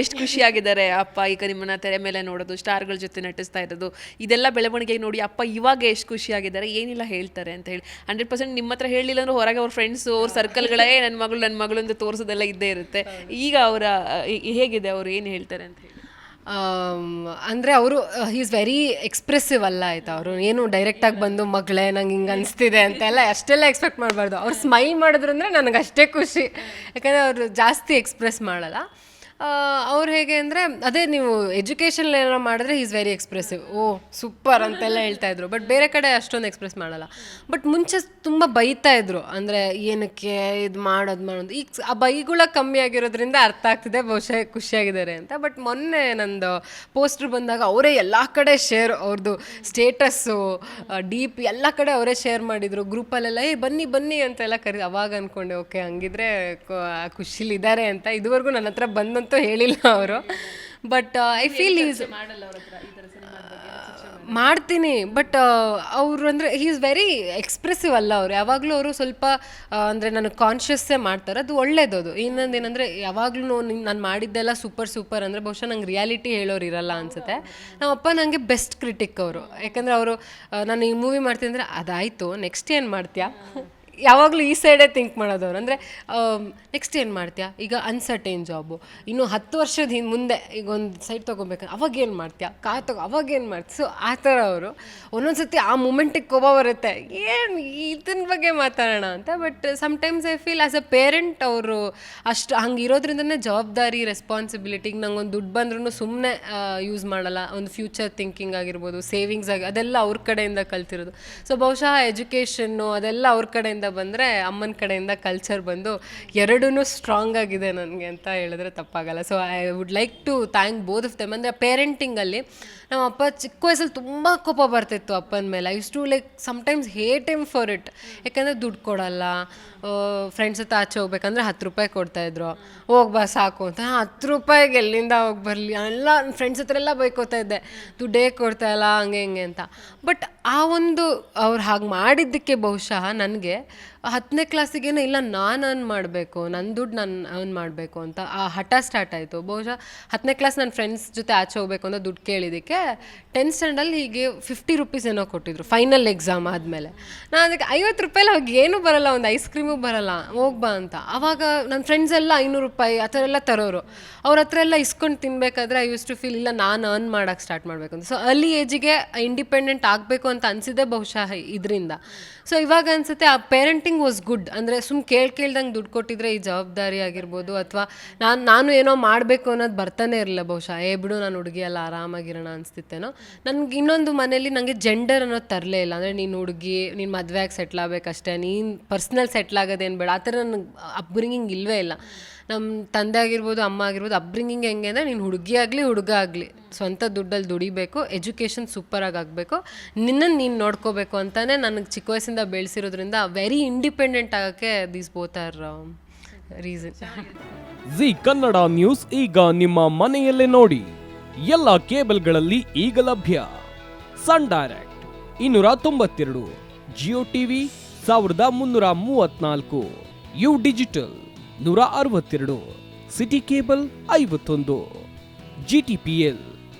ಎಷ್ಟು ಖುಷಿಯಾಗಿದ್ದಾರೆ ಅಪ್ಪ, ಈಗ ನಿಮ್ಮನ್ನ ತೆರೆ ಮೇಲೆ ನೋಡೋದು, ಸ್ಟಾರ್ಗಳ ಜೊತೆ ನಟಿಸ್ತಾ ಇರೋದು, ಇದೆಲ್ಲ ಬೆಳವಣಿಗೆ ನೋಡಿ ಅಪ್ಪ ಇವಾಗ ಎಷ್ಟು ಖುಷಿಯಾಗಿದ್ದಾರೆ, ಏನಿಲ್ಲ ಹೇಳ್ತಾರೆ ಅಂತ ಹೇಳಿ. ಹಂಡ್ರೆಡ್ ಪರ್ಸೆಂಟ್ ನಿಮ್ಮ ಹತ್ರ ಹೇಳಿಲ್ಲ ಅಂದ್ರೆ ಹೊರಗೆ ಅವ್ರ ಫ್ರೆಂಡ್ಸು ಅವ್ರ ಸರ್ಕಲ್ಗಳೇ ನನ್ನ ಮಗಳು ನನ್ನ ಮಗಳು ಅಂತ ತೋರಿಸೋದೆಲ್ಲ ಇದ್ದೇ ಇರುತ್ತೆ. ಈಗ ಅವರ ಹೇಗಿದೆ ಅವ್ರು ಏನು ಹೇಳ್ತಾರೆ ಅಂತ ಹೇಳಿ? ಅಂದರೆ ಅವರು ಈಸ್ ವೆರಿ ಎಕ್ಸ್ಪ್ರೆಸಿವ್ ಅಲ್ಲ ಆಯ್ತಾ ಅವರು. ಏನು ಡೈರೆಕ್ಟಾಗಿ ಬಂದು ಮಗಳೇ, ನಂಗೆ ಹಿಂಗೆ ಅನಿಸ್ತಿದೆ ಅಂತೆಲ್ಲ ಅಷ್ಟೆಲ್ಲ ಎಕ್ಸ್ಪೆಕ್ಟ್ ಮಾಡಬಾರ್ದು. ಅವ್ರು ಸ್ಮೈಲ್ ಮಾಡಿದ್ರು ಅಂದರೆ ನನಗೆ ಅಷ್ಟೇ ಖುಷಿ. ಯಾಕಂದರೆ ಅವರು ಜಾಸ್ತಿ ಎಕ್ಸ್ಪ್ರೆಸ್ ಮಾಡಲ್ಲ. ಅವ್ರು ಹೇಗೆ ಅಂದರೆ, ಅದೇ ನೀವು ಎಜುಕೇಷನ್ ಏನಾರ ಮಾಡಿದ್ರೆ is very expressive oh super ಅಂತೆಲ್ಲ ಹೇಳ್ತಾ ಇದ್ರು. ಬಟ್ ಬೇರೆ ಕಡೆ ಅಷ್ಟೊಂದು ಎಕ್ಸ್ಪ್ರೆಸ್ ಮಾಡಲ್ಲ. ಬಟ್ ಮುಂಚೆ ತುಂಬ ಬೈತಾ ಇದ್ರು. ಅಂದರೆ ಏನಕ್ಕೆ ಇದು ಮಾಡೋದು ಮಾಡೋದು ಈಗ ಆ ಬೈಗುಳ ಕಮ್ಮಿ ಆಗಿರೋದ್ರಿಂದ ಅರ್ಥ ಆಗ್ತಿದೆ, ಬಹುಶಃ ಖುಷಿಯಾಗಿದ್ದಾರೆ ಅಂತ. ಬಟ್ ಮೊನ್ನೆ ನಂದು ಪೋಸ್ಟರ್ ಬಂದಾಗ ಅವರೇ ಎಲ್ಲ ಕಡೆ ಶೇರ್ ಅವ್ರದ್ದು ಸ್ಟೇಟಸ್ಸು ಡೀಪ್ ಎಲ್ಲ ಕಡೆ ಅವರೇ ಶೇರ್ ಮಾಡಿದರು. ಗ್ರೂಪಲ್ಲೆಲ್ಲ ಏ, ಬನ್ನಿ ಬನ್ನಿ ಅಂತೆಲ್ಲ ಕರಿ, ಅವಾಗ ಅಂದ್ಕೊಂಡೆ ಓಕೆ, ಹಂಗಿದ್ರೆ ಖುಷಿಲಿದ್ದಾರೆ ಅಂತ. ಇದುವರೆಗೂ ನನ್ನ ಹತ್ರ ಬಂದಂತೂ ಹೇಳಿಲ್ಲ ಅವರು. ಬಟ್ ಐ ಫೀಲ್ ಈಸ್ ಮಾಡ್ತೀನಿ ಬಟ್ ಅವರು ಅಂದರೆ ಹಿ ಈಸ್ ವೆರಿ ಎಕ್ಸ್ಪ್ರೆಸಿವ್ ಅಲ್ಲ ಅವರು. ಯಾವಾಗಲೂ ಅವರು ಸ್ವಲ್ಪ ಅಂದರೆ ನನಗೆ ಕಾನ್ಷಿಯಸ್ಸೇ ಮಾಡ್ತಾರೆ. ಅದು ಒಳ್ಳೇದು ಅದು. ಇನ್ನೊಂದು ಏನಂದರೆ ಯಾವಾಗಲೂ ನಾನು ಮಾಡಿದ್ದೆಲ್ಲ ಸೂಪರ್ ಸೂಪರ್ ಅಂದರೆ ಬಹುಶಃ ನಂಗೆ ರಿಯಾಲಿಟಿ ಹೇಳೋರು ಇರಲ್ಲ ಅನ್ಸುತ್ತೆ. ನಮ್ಮ ಅಪ್ಪ ನನಗೆ ಬೆಸ್ಟ್ ಕ್ರಿಟಿಕ್ ಅವರು. ಯಾಕಂದರೆ ಅವರು ನಾನು ಈ ಮೂವಿ ಮಾಡ್ತೀನಿ ಅಂದರೆ ಅದಾಯಿತು ನೆಕ್ಸ್ಟ್ ಏನು ಮಾಡ್ತೀಯಾ? ಯಾವಾಗಲೂ ಈ ಸೈಡೇ ಥಿಂಕ್ ಮಾಡೋದವ್ರು. ಅಂದರೆ ನೆಕ್ಸ್ಟ್ ಏನು ಮಾಡ್ತೀಯಾ? ಈಗ ಅನ್ಸರ್ಟೈನ್ ಜಾಬು ಇನ್ನು ಹತ್ತು ವರ್ಷದ ಹಿಂದೆ ಮುಂದೆ ಈಗ ಒಂದು ತೊಗೊಬೇಕಂದ್ರೆ ಅವಾಗ ಏನು ಮಾಡ್ತೀಯಾ? ಕಾರ್ ತಗೋ, ಅವಾಗ ಏನು ಮಾಡ್ತೀಯ? ಸೊ ಆ ಥರ ಅವರು. ಒಂದೊಂದು ಸರ್ತಿ ಆ ಮೂಮೆಂಟಿಗೆ ಕೋಪ ಬರುತ್ತೆ. ಏನು ಇದನ್ನ ಬಗ್ಗೆ ಮಾತಾಡೋಣ ಅಂತ. But sometimes I feel as a parent ಅವರು ಅಷ್ಟು ಹಂಗೆ ಇರೋದ್ರಿಂದನೇ ಜವಾಬ್ದಾರಿ ರೆಸ್ಪಾನ್ಸಿಬಿಲಿಟಿ ನಂಗೆ ಒಂದು ದುಡ್ಡು ಬಂದ್ರೂ ಸುಮ್ಮನೆ ಯೂಸ್ ಮಾಡಲ್ಲ. ಒಂದು ಫ್ಯೂಚರ್ ಥಿಂಕಿಂಗ್ ಆಗಿರ್ಬೋದು ಸೇವಿಂಗ್ಸ್ ಆಗಿ, ಅದೆಲ್ಲ ಅವ್ರ ಕಡೆಯಿಂದ ಕಲ್ತಿರೋದು. ಸೊ ಬಹುಶಃ ಎಜುಕೇಷನ್ನು ಅದೆಲ್ಲ ಅವ್ರ ಕಡೆಯಿಂದ ಬಂದರೆ ಅಮ್ಮನ ಕಡೆಯಿಂದ ಕಲ್ಚರ್ ಬಂದು ಎರಡೂ ಸ್ಟ್ರಾಂಗ್ ಆಗಿದೆ ನನಗೆ ಅಂತ ಹೇಳಿದ್ರೆ ತಪ್ಪಾಗಲ್ಲ. So I would like to thank both of them ಅಂದರೆ ಪೇರೆಂಟಿಂಗಲ್ಲಿ ನಮ್ಮ ಅಪ್ಪ ಚಿಕ್ಕ ವಯಸ್ಸಲ್ಲಿ ತುಂಬ ಕೋಪ ಬರ್ತಿತ್ತು ಅಪ್ಪನ ಮೇಲೆ. I used to like sometimes hate him for it ಯಾಕೆಂದರೆ ದುಡ್ಡು ಕೊಡಲ್ಲ. ಫ್ರೆಂಡ್ಸ್ ಹತ್ರ ಆಚೆ ಹೋಗ್ಬೇಕಂದ್ರೆ ಹತ್ತು ರೂಪಾಯಿ ಕೊಡ್ತಾಯಿದ್ರು ಹೋಗಿ ಬಾ ಸಾಕು ಅಂತ. "ಹಾ, ಹತ್ತು ರೂಪಾಯಿಗೆ ಎಲ್ಲಿಂದ ಹೋಗಿ ಬರಲಿ? ಎಲ್ಲ ಫ್ರೆಂಡ್ಸ್ ಹತ್ರ ಎಲ್ಲ ಬೈಕೋತಾ ಇದ್ದೆ. ದುಡ್ಡೇ ಕೊಡ್ತಾಯಿಲ್ಲ ಹಂಗೆ ಹಿಂಗೆ ಅಂತ. ಬಟ್ ಆ ಒಂದು ಅವ್ರು ಹಾಗೆ ಮಾಡಿದ್ದಕ್ಕೆ ಬಹುಶಃ ನನಗೆ ಹತ್ತನೇ ಕ್ಲಾಸಿಗೇನೋ ಇಲ್ಲ, ನಾನು ಅರ್ನ್ ಮಾಡಬೇಕು ನನ್ನ ದುಡ್ಡು ನಾನು ಅರ್ನ್ ಮಾಡಬೇಕು ಅಂತ ಆ ಹಠ ಸ್ಟಾರ್ಟ್ ಆಯಿತು. ಬಹುಶಃ ಹತ್ತನೇ ಕ್ಲಾಸ್ ನನ್ನ ಫ್ರೆಂಡ್ಸ್ ಜೊತೆ ಆಚೆ ಹೋಗ್ಬೇಕು ಅಂತ ದುಡ್ಡು ಕೇಳಿದ್ದಕ್ಕೆ ಟೆಂತ್ ಸ್ಟ್ಯಾಂಡಲ್ಲಿ ಹೀಗೆ ಫಿಫ್ಟಿ ರುಪೀಸ್ ಏನೋ ಕೊಟ್ಟಿದ್ರು ಫೈನಲ್ ಎಕ್ಸಾಮ್ ಆದಮೇಲೆ. ನಾನು ಅದಕ್ಕೆ ಐವತ್ತು ರೂಪಾಯಲ್ಲಿ ಅವಾಗ ಏನೂ ಬರಲ್ಲ, ಒಂದು ಐಸ್ ಕ್ರೀಮು ಬರಲ್ಲ ಹೋಗ್ಬಾ ಅಂತ. ಆವಾಗ ನನ್ನ ಫ್ರೆಂಡ್ಸ್ ಎಲ್ಲ ಐನೂರು ರೂಪಾಯಿ ಆ ಥರ ಎಲ್ಲ ತರೋರು. ಅವ್ರ ಹತ್ರ ಎಲ್ಲ ಇಸ್ಕೊಂಡು ತಿನ್ಬೇಕಾದ್ರೆ ಐ ಯೂಸ್ ಟು ಫೀಲ್ ಇಲ್ಲ, ನಾನು ಅರ್ನ್ ಮಾಡೋಕ್ಕೆ ಸ್ಟಾರ್ಟ್ ಮಾಡಬೇಕು ಅಂತ. ಸೊ ಅಲ್ಲಿ ಏಜಿಗೆ ಇಂಡಿಪೆಂಡೆಂಟ್ ಆಗಬೇಕು ಅಂತ ಅನಿಸಿದೆ ಬಹುಶಃ ಇದರಿಂದ. ಸೊ ಇವಾಗ ಅನ್ಸುತ್ತೆ ಆ ಪೇರೆಂಟಿಂಗ್ ವಾಸ್ ಗುಡ್ ಅಂದರೆ ಸುಮ್ ಕೇಳಿ ಕೇಳ್ದಂಗೆ ದುಡ್ಡು ಕೊಟ್ಟಿದ್ರೆ ಈ ಜವಾಬ್ದಾರಿ ಆಗಿರ್ಬೋದು ಅಥವಾ ನಾನು ನಾನು ಏನೋ ಮಾಡಬೇಕು ಅನ್ನೋದು ಬರ್ತಾನೆ ಇರಲಿಲ್ಲ ಬಹುಶಃ. ಏ, ಬಿಡು, ನಾನು ಹುಡುಗಿ ಎಲ್ಲ ಆರಾಮಾಗಿರೋಣ ಅನಿಸ್ತಿತ್ತೇನೋ. ನನಗೆ ಇನ್ನೊಂದು ಮನೇಲಿ ನನಗೆ ಜೆಂಡರ್ ಅನ್ನೋದು ತರಲೇ ಇಲ್ಲ. ಅಂದರೆ ನೀನು ಹುಡುಗಿ, ನೀನು ಮದುವೆಯಾಗಿ ಸೆಟ್ಲ್ ಆಗಬೇಕಷ್ಟೇ. ನೀನು ಪರ್ಸ್ನಲ್ ಸೆಟ್ಲ್ ಆಗೋದೇನು ಬೇಡ. ಆ ಥರ ನನಗೆ ಅಪ್ಬ್ರಿಂಗಿಂಗ್ ಇಲ್ಲವೇ ಇಲ್ಲ. ನಮ್ಮ ತಂದೆ ಆಗಿರ್ಬೋದು, ಅಮ್ಮ ಆಗಿರ್ಬೋದು ಅಪ್ಬ್ರಿಂಗಿಂಗ್ ಹೆಂಗೆ ಅಂದರೆ ನೀನು ಹುಡುಗಿ ಆಗಲಿ, ಹುಡುಗ ಆಗಲಿ. ಸ್ವಂತ ದುಡ್ಡಲ್ಲಿ ದುಡಿಬೇಕು, ಎಜುಕೇಷನ್ ಸೂಪರಾಗಿ ಆಗಬೇಕು ನಿನ್ನನ್ನು ನೀನು ನೋಡ್ಕೋಬೇಕು ಅಂತಲೇ ನನಗೆ ಚಿಕ್ಕ ವಯಸ್ಸಿಂದ ಬೆಳೆಸಿರೋದ್ರಿಂದ ವೆರಿ ಇಂಡಿಪೆಂಡೆಂಟ್ ಆಗೋಕ್ಕೆ these both are reason Zee Kannada news ಈಗ ನಿಮ್ಮ ಮನೆಯಲ್ಲೇ ನೋಡಿ. ಎಲ್ಲ ಕೇಬಲ್ಗಳಲ್ಲಿ ಈಗ ಲಭ್ಯ. ಸನ್ ಡೈರೆಕ್ಟ್ ಇನ್ನೂರ ತೊಂಬತ್ತೆರಡು, ಜಿಯೋ ಟಿವಿ ಸಾವಿರದ ಮುನ್ನೂರ ಮೂವತ್ನಾಲ್ಕು, ಯು ಡಿಜಿಟಲ್ ನೂರ ಅರವತ್ತೆರಡು, ಸಿಟಿ ಕೇಬಲ್ ಐವತ್ತೊಂದು, ಜಿ ಟಿ ಪಿ ಎಲ್